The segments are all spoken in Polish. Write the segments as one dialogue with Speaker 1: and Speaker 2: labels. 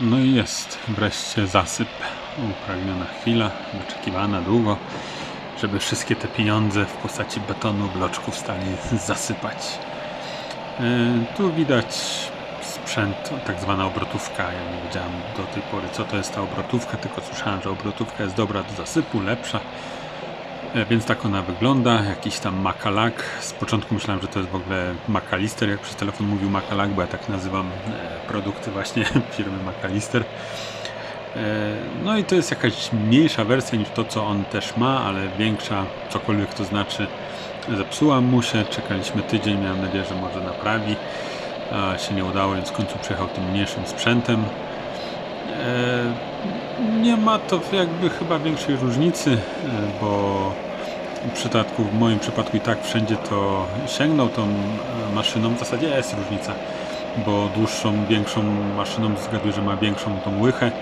Speaker 1: No i jest wreszcie zasyp. Upragniona chwila, wyczekiwana długo, żeby wszystkie te pieniądze w postaci betonu, bloczków stali zasypać. E, Tu widać sprzęt, tak zwana obrotówka. Ja nie wiedziałem do tej pory, co to jest ta obrotówka, tylko słyszałem, że obrotówka jest dobra do zasypu, lepsza. E, Więc tak ona wygląda, jakiś tam makalak. Z początku myślałem, że to jest w ogóle Macalister, jak przez telefon mówił makalak, bo ja tak nazywam e, produkty właśnie firmy Macalister. E, No i to jest jakaś mniejsza wersja niż to, co on też ma, ale większa, cokolwiek to znaczy. Zepsuła mu się, czekaliśmy tydzień, miałem nadzieję, że może naprawi. A się nie udało, więc w końcu przyjechał tym mniejszym sprzętem. Nie ma to jakby chyba większej różnicy, bo przypadku, w moim przypadku i tak wszędzie to sięgnął tą e, maszyną. W zasadzie jest różnica, bo dłuższą, większą maszyną zgaduję, że ma większą tą łychę,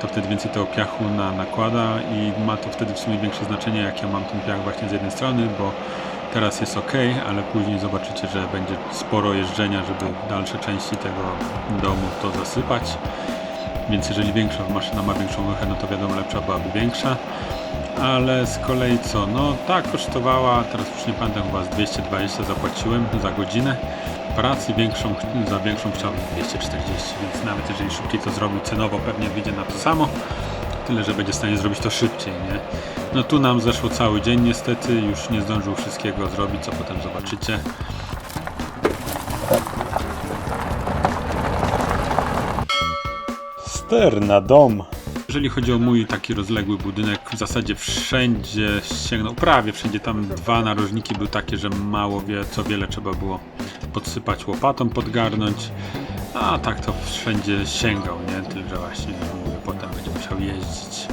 Speaker 1: to wtedy więcej tego piachu na, nakłada i ma to wtedy w sumie większe znaczenie, jak ja mam ten piach właśnie z jednej strony, bo teraz jest ok, ale później zobaczycie, że będzie sporo jeżdżenia, żeby dalsze części tego domu to zasypać. Więc jeżeli większa maszyna ma większą łychę, no to wiadomo lepsza byłaby większa. Ale z kolei co? No ta kosztowała, teraz już nie pamiętam, chyba z 220 zapłaciłem za godzinę pracy, większą, za większą chciałbym 240, więc nawet jeżeli szybciej to zrobił cenowo, pewnie wyjdzie na to samo. Tyle, że będzie w stanie zrobić to szybciej, nie? No tu nam zeszło cały dzień niestety, już nie zdążył wszystkiego zrobić, co potem zobaczycie. Ster na dom. Jeżeli chodzi o mój taki rozległy budynek, w zasadzie wszędzie sięgnął, prawie wszędzie tam dwa narożniki były takie, że mało wie, co wiele trzeba było podsypać łopatą, podgarnąć, a tak to wszędzie sięgał, nie? Tyle, że właśnie mówię, potem będzie musiał jeździć.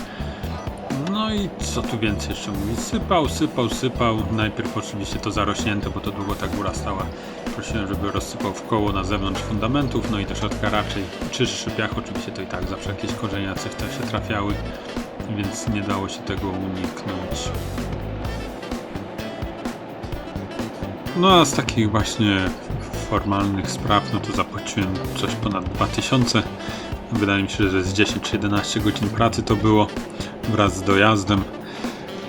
Speaker 1: No i co tu więcej jeszcze mówić? Sypał, sypał, sypał. Najpierw oczywiście to zarośnięte, bo to długo ta góra stała. Prosiłem, żeby rozsypał w koło na zewnątrz fundamentów, no i do środka raczej czystszy piach. Oczywiście to i tak zawsze jakieś korzenia coś tam się trafiały, więc nie dało się tego uniknąć. No a z takich właśnie formalnych spraw, no to zapłaciłem coś ponad 2000. Wydaje mi się, że z 10 czy 11 godzin pracy to było wraz z dojazdem.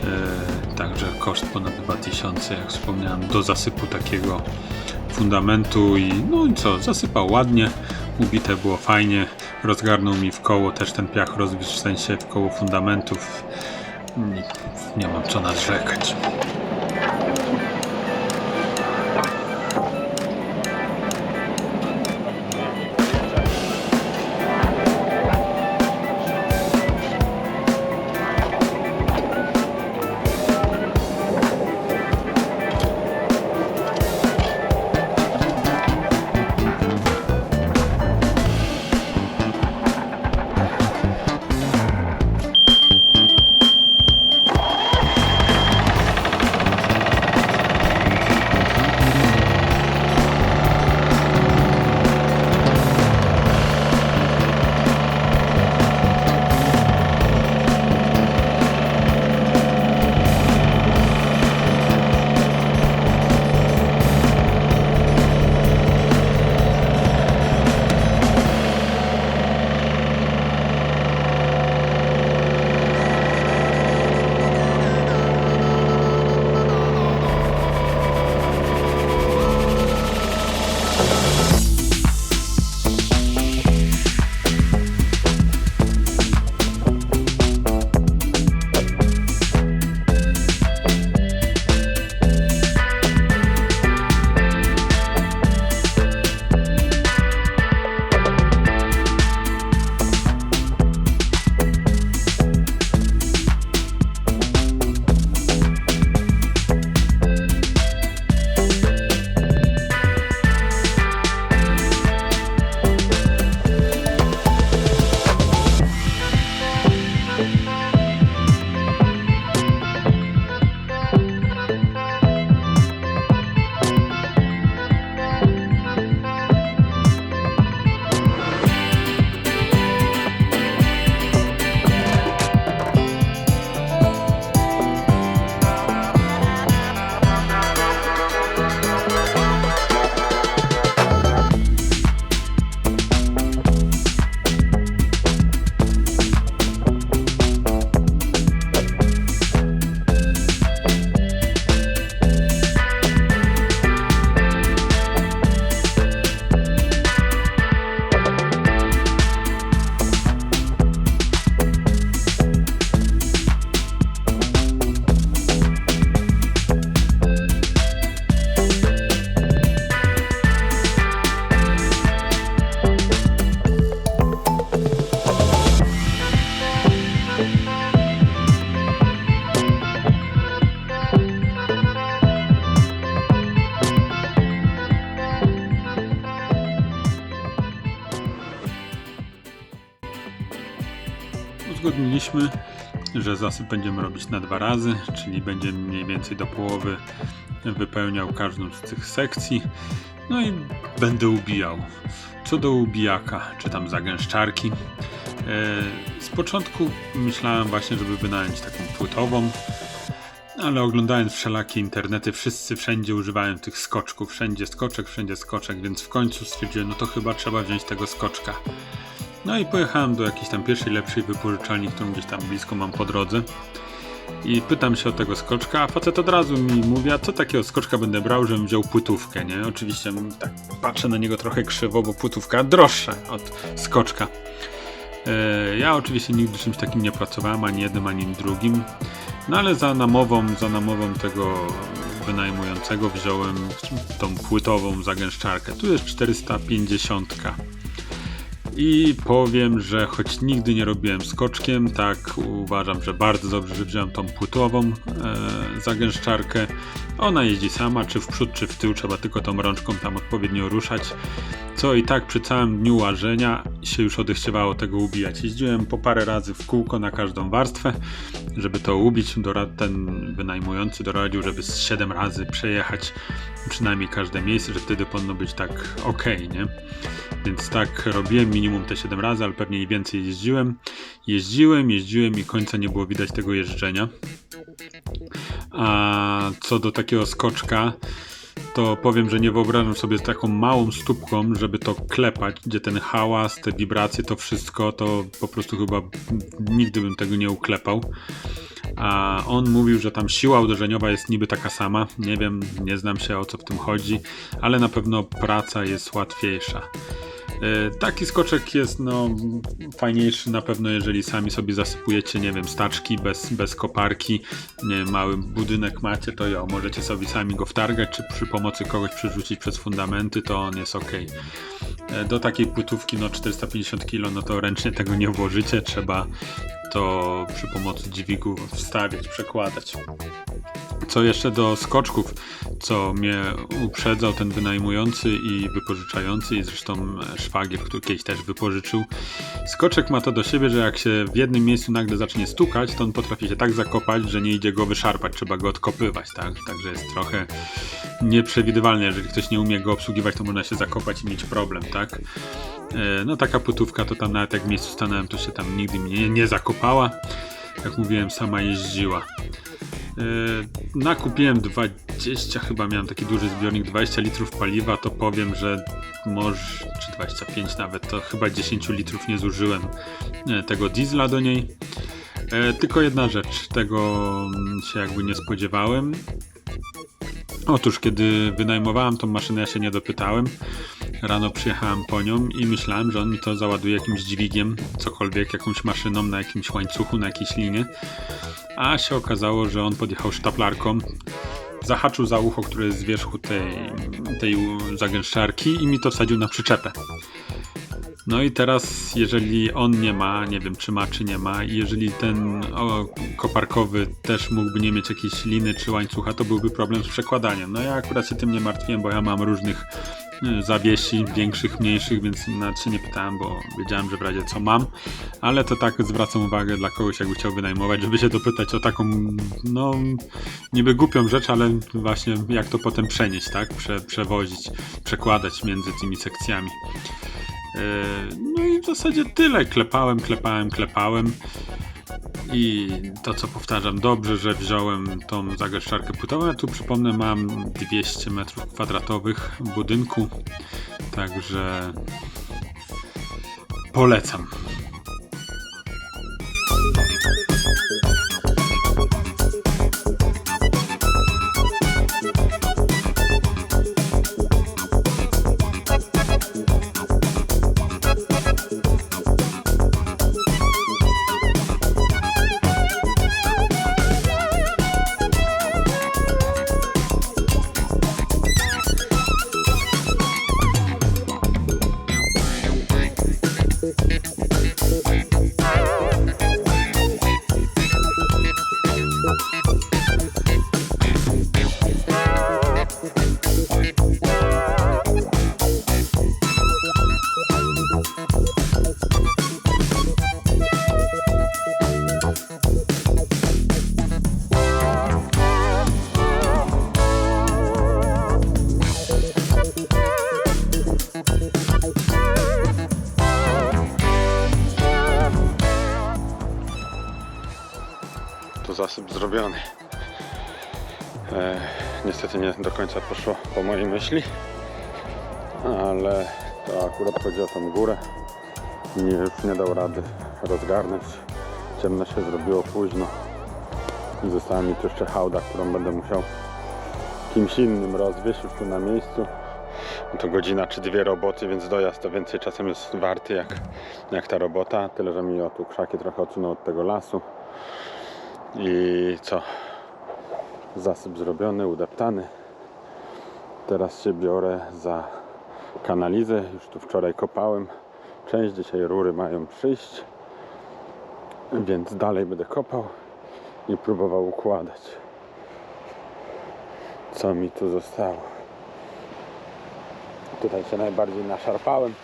Speaker 1: E, także koszt ponad 2000, jak wspomniałem, do zasypu takiego fundamentu i no i co, zasypał ładnie, ubite było fajnie, rozgarnął mi w koło też ten piach rozwiózł w sensie w koło fundamentów. Nie, nie mam co narzekać. Uzgodniliśmy, że zasyp będziemy robić na dwa razy, czyli będziemy mniej więcej do połowy wypełniał każdą z tych sekcji. No i będę ubijał. Co do ubijaka, czy tam zagęszczarki. e, Z początku myślałem właśnie, żeby wynająć taką płytową, ale oglądając wszelakie internety, wszyscy wszędzie używają tych skoczków. Wszędzie skoczek, wszędzie skoczek, więc w końcu stwierdziłem, no to chyba trzeba wziąć tego skoczka. No i pojechałem do jakiejś tam pierwszej, lepszej wypożyczalni, którą gdzieś tam blisko mam po drodze. I pytam się o tego skoczka, a facet od razu mi mówi, a co takiego skoczka będę brał, żebym wziął płytówkę, nie? Oczywiście tak patrzę na niego trochę krzywo, bo płytówka droższa od skoczka. E, Ja oczywiście nigdy czymś takim nie pracowałem, ani jednym, ani drugim. No ale za namową, za namową tego wynajmującego wziąłem tą płytową zagęszczarkę. Tu jest 450. I powiem, że choć nigdy nie robiłem skoczkiem, tak uważam, że bardzo dobrze, że wziąłem tą płytową e, zagęszczarkę. Ona jeździ sama, czy w przód, czy w tył, trzeba tylko tą rączką tam odpowiednio ruszać. Co i tak przy całym dniu łażenia się już odechciewało tego ubijać. Jeździłem po parę razy w kółko na każdą warstwę, żeby to ubić. Ten wynajmujący doradził, żeby z 7 razy przejechać przynajmniej każde miejsce, że wtedy powinno być tak ok, nie? Więc tak robiłem minimum te 7 razy, ale pewnie i więcej jeździłem. Jeździłem, jeździłem i końca nie było widać tego jeżdżenia. A co do takiego skoczka, to powiem, że nie wyobrażam sobie z taką małą stópką, żeby to klepać, gdzie ten hałas, te wibracje, to wszystko, to po prostu chyba nigdy bym tego nie uklepał. A on mówił, że tam siła uderzeniowa jest niby taka sama. Nie wiem, nie znam się o co w tym chodzi, ale na pewno praca jest łatwiejsza. E, Taki skoczek jest no, fajniejszy na pewno, jeżeli sami sobie zasypujecie, nie wiem, staczki bez, bez koparki, nie wiem, mały budynek macie, to jo, możecie sobie sami go wtargać, czy przy pomocy kogoś przerzucić przez fundamenty, to on jest ok. Do takiej płytówki, no 450 kg, no to ręcznie tego nie włożycie, trzeba to przy pomocy dźwigu wstawiać, przekładać. Co jeszcze do skoczków, co mnie uprzedzał ten wynajmujący i wypożyczający, i zresztą szwagier, który kiedyś też wypożyczył. Skoczek ma to do siebie, że jak się w jednym miejscu nagle zacznie stukać, to on potrafi się tak zakopać, że nie idzie go wyszarpać, trzeba go odkopywać, tak? Także jest trochę nieprzewidywalne. Jeżeli ktoś nie umie go obsługiwać, to można się zakopać i mieć problem, tak? E, No taka putówka to tam nawet jak w miejscu stanąłem, to się tam nigdy mi nie, nie zakopała. Jak mówiłem, sama jeździła. E, Nakupiłem 20, chyba miałem taki duży zbiornik, 20 litrów paliwa, to powiem, że może, czy 25 nawet, to chyba 10 litrów nie zużyłem e, tego diesla do niej. E, Tylko jedna rzecz, tego mm, się jakby nie spodziewałem. Otóż, kiedy wynajmowałem tą maszynę, ja się nie dopytałem. Rano przyjechałem po nią i myślałem, że on mi to załaduje jakimś dźwigiem, cokolwiek, jakąś maszyną na jakimś łańcuchu, na jakiejś linie. A się okazało, że on podjechał sztaplarką, zahaczył za ucho, które jest z wierzchu tej, tej zagęszczarki i mi to wsadził na przyczepę. No i teraz, jeżeli on nie ma, nie wiem czy ma, czy nie ma, i jeżeli ten o, koparkowy też mógłby nie mieć jakiejś liny czy łańcucha, to byłby problem z przekładaniem. No ja akurat się tym nie martwiłem, bo ja mam różnych zawiesi, większych, mniejszych, więc nawet się nie pytałem, bo wiedziałem, że w razie co mam, ale to tak zwracam uwagę dla kogoś, jakby chciał wynajmować, żeby się dopytać o taką, no, niby głupią rzecz, ale właśnie jak to potem przenieść, tak, Prze, przewozić, przekładać między tymi sekcjami. Yy, No i w zasadzie tyle. Klepałem, klepałem, klepałem. I to co powtarzam, dobrze, że wziąłem tą zagęszczarkę płytową. Ja tu przypomnę, mam 200 metrów kwadratowych budynku. Także polecam.
Speaker 2: Zasyp zrobiony. E, niestety nie do końca poszło po mojej myśli, ale to akurat chodzi o tą górę. Nie, już nie dał rady rozgarnąć. Ciemno się zrobiło późno. I została mi tu jeszcze hałda, którą będę musiał kimś innym rozwieść już tu na miejscu. To godzina czy dwie roboty, więc dojazd to więcej czasem jest warty jak, jak ta robota. Tyle, że mi o tu krzaki trochę odsunął od tego lasu. I co? Zasyp zrobiony, udeptany. Teraz się biorę za kanalizę. Już tu wczoraj kopałem. Część dzisiaj rury mają przyjść. Więc dalej będę kopał i próbował układać. Co mi tu zostało? Tutaj się najbardziej naszarpałem,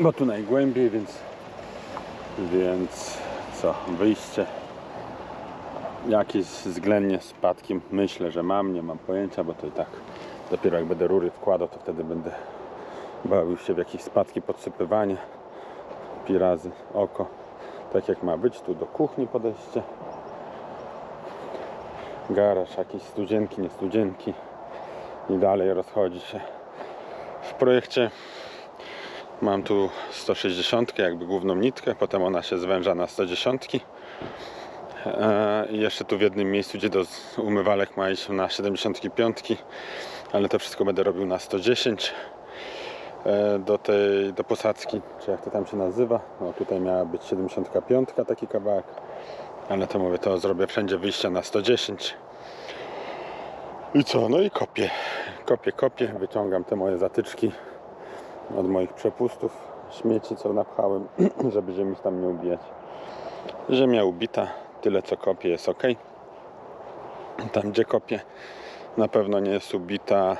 Speaker 2: bo tu najgłębiej, więc więc co, wyjście jakieś względnie spadki myślę, że mam, nie mam pojęcia, bo to i tak dopiero jak będę rury wkładał, to wtedy będę bawił się w jakieś spadki, podsypywanie pi razy oko, tak jak ma być, tu do kuchni podejście. Garaż, jakieś studzienki, nie studzienki i dalej rozchodzi się. W projekcie mam tu 160 jakby główną nitkę, potem ona się zwęża na 110 E, i jeszcze tu w jednym miejscu, gdzie do umywalek ma iść na 75 ale to wszystko będę robił na 110 E, do tej, do posadzki, czy jak to tam się nazywa? No tutaj miała być 75 taki kawałek ale to mówię, to zrobię wszędzie wyjścia na 110 i co, no i kopię. Kopię, kopię, wyciągam te moje zatyczki od moich przepustów. Śmieci, co napchałem, żeby ziemi tam nie ubijać. Ziemia ubita, tyle co kopię jest ok. Tam gdzie kopię na pewno nie jest ubita.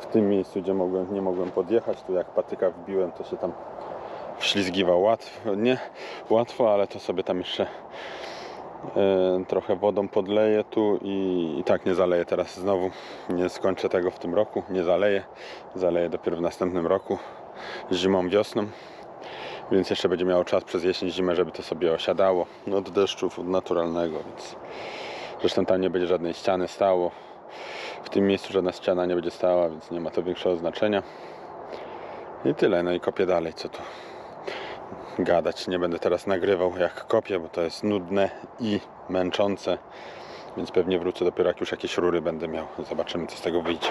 Speaker 2: W tym miejscu, gdzie mogłem, nie mogłem podjechać, tu jak patyka wbiłem, to się tam wślizgiwał łatwo, nie łatwo, ale to sobie tam jeszcze e, trochę wodą podleję tu i, i tak nie zaleję teraz znowu, nie skończę tego w tym roku, nie zaleję, zaleję dopiero w następnym roku, zimą, wiosną, więc jeszcze będzie miało czas przez jesień, zimę, żeby to sobie osiadało, no od deszczów, od naturalnego, więc zresztą tam nie będzie żadnej ściany stało, w tym miejscu żadna ściana nie będzie stała, więc nie ma to większego znaczenia. I tyle, no i kopię dalej, co tu gadać. Nie będę teraz nagrywał jak kopię, bo to jest nudne i męczące. Więc pewnie wrócę dopiero jak już jakieś rury będę miał. Zobaczymy co z tego wyjdzie.